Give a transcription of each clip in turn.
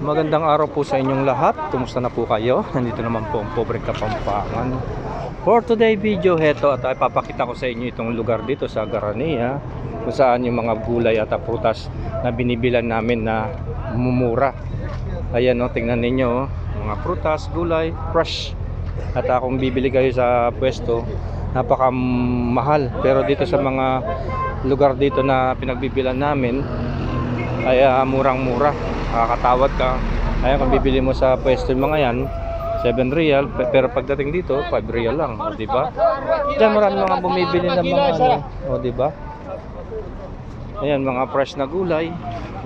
Magandang araw po sa inyong lahat. Kumusta na po kayo? Nandito naman po ang pobre kapampangan. For today video, heto at ipapakita ko sa inyo itong lugar dito sa Garania kung saan yung mga gulay at prutas na binibilan namin na mumura. Ayan o, tingnan ninyo oh, mga prutas, gulay, fresh. At kung bibili kayo sa pwesto, napakamahal. Pero dito sa mga lugar dito na pinagbibilan namin, ay ah, murang-mura. Nakakatawad ka. Ayan, kung bibili mo sa pwesto yung mga yan, 7 real, pe- pero pagdating dito, 5 real lang, o di ba? Diyan marami mga bumibili ng mga ano, o di ba? Ayan, mga fresh na gulay.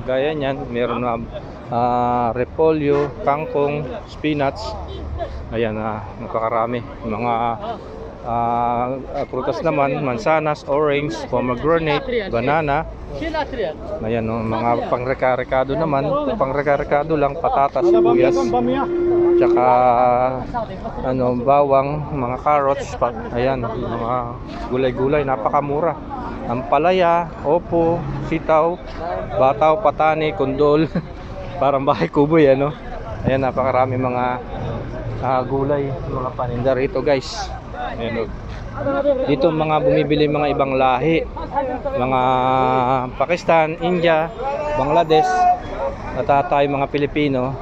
Gaya niyan, meron na ah, repolyo, kangkong, spinach. Ayan, ah, napakarami. Mga ah, prutas naman, mansanas, orange, pomegranate, banana. Ayan, oh, mga pangrekarikado naman. Pangrekarikado lang, patatas, sibuyas, tsaka ano, bawang, mga carrots, pa, ayan, mga gulay-gulay, napakamura. Ampalaya, opo, sitaw, bataw, patani, kundol, parang bahay kuboy, ano. Ayan, napakarami mga ah, gulay, mga paninda rito, guys. Ayan, oh. Dito mga bumibili mga ibang lahi, mga Pakistan, India, Bangladesh, at ah, mga Pilipino.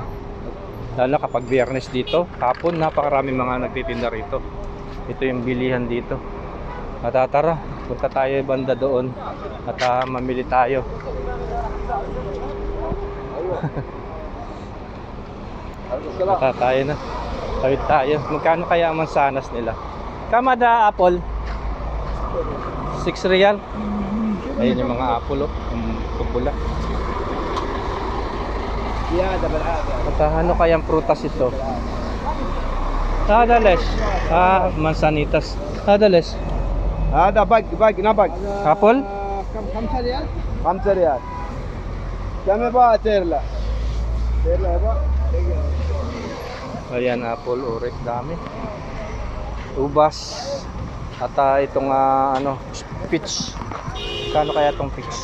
Lalo kapag biyernes dito, hapon napakarami mga nagtitinda rito. Ito yung bilihan dito. At tara, punta tayo banda doon at ah, mamili tayo. ah, tayo na. Tawid tayo. Magkano kaya ang mansanas nila? Kamada apple. 6 real. Ayun yung mga apple oh, yung pupula. Yeah, Matahano kayang prutas ito. Tadales. Ah, mansanitas. Tadales. Ah, Ada bag, bag, na bag. Apple? 5 real. 5 real. Kami ba terla? Terla eh, ba? Ayan, apple, oh, orange, dami ubas. At uh, itong uh, ano peach kano kaya itong peach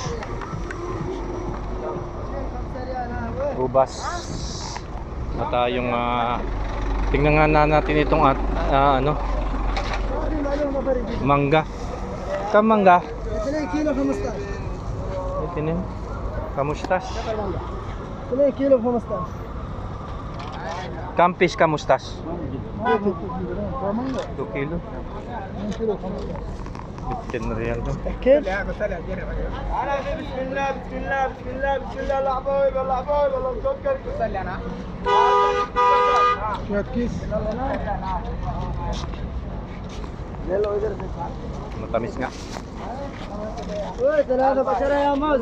ubas. At uh, yung uh, tingnan nga natin itong at, uh, ano mangga. Kamangga itinin kamustas kilo kamustas kampis kamustas 2 kilo. 2 كيلو 15 real to. كيف؟ انا بسم الله بسم الله بسم الله بسم الله الله عبايب الله عبايب الله مسكر صلي انا شوية كيس يلا ادرس Matamis nga. ثلاثة بعشرة يا موز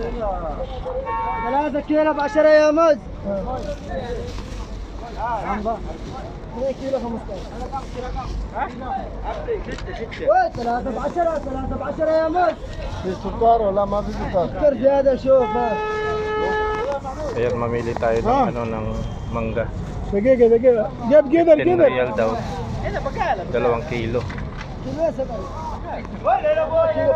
ثلاثة كيلو بعشرة يا موز اثنين كيلو 15 ثلاثة بعشرة ثلاثة بعشرة يا موز في سكر ولا ما في سكر؟ سكر زيادة شوف ها Ayan, mamili tayo ng Ah. ano ng mangga. دقيقة دقيقة جيب كذا 10 كذا real daw. Dalawang kilo. كيلو سكر كيلو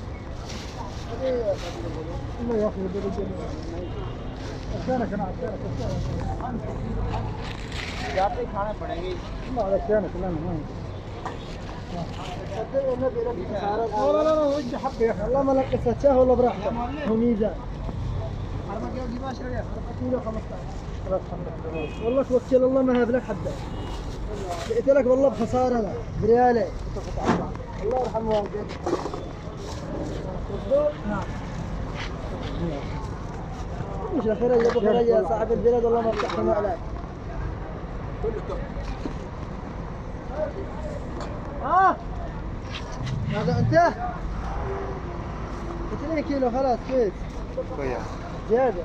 الله أنا لا لا لا وجه يا أخي الله ما ولا براحتك والله توكل الله ما هاب لك حدا جئت لك والله بخساره بريالي الله يرحم والديك نعم. مش الخير يا ابو خير يا صاحب البلد والله ما افتحنا عليك ها هذا انت قلت لي كيلو خلاص فيت زياده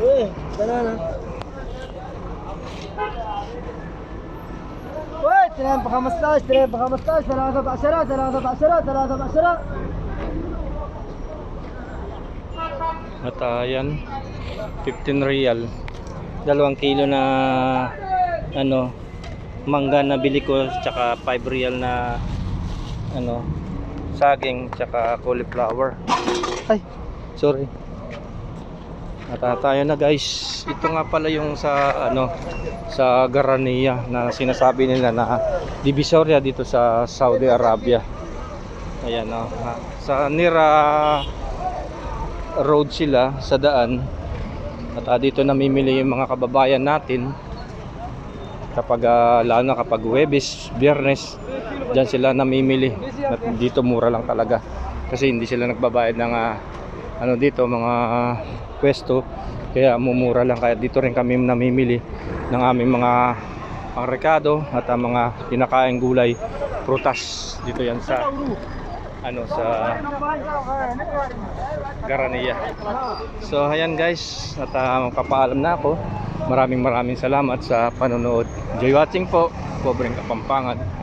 إيه بنانا اثنين ب 15 اثنين ب 15 ثلاثة ب 10 ثلاثة ب 10 ثلاثة ب 10 At ah, yan, 15 real. Dalawang kilo na ano, mangga na bili ko tsaka 5 real na ano, saging tsaka cauliflower. Ay, sorry. At tayo na guys. Ito nga pala yung sa ano sa Garania na sinasabi nila na divisoria dito sa Saudi Arabia. Ayan oh. Sa Nira road sila sa daan at ah, dito namimili yung mga kababayan natin kapag ah, lalo na kapag Webes, Biyernes dyan sila namimili at dito mura lang talaga kasi hindi sila nagbabayad ng ah, ano dito mga ah, pwesto kaya mumura lang kaya dito rin kami namimili ng aming mga pangrekado at ang mga kinakain gulay prutas dito yan sa ano sa Garania. So ayan guys, at uh, kapaalam na ako. Maraming maraming salamat sa panonood. Enjoy watching po. Pobreng Kapampangan.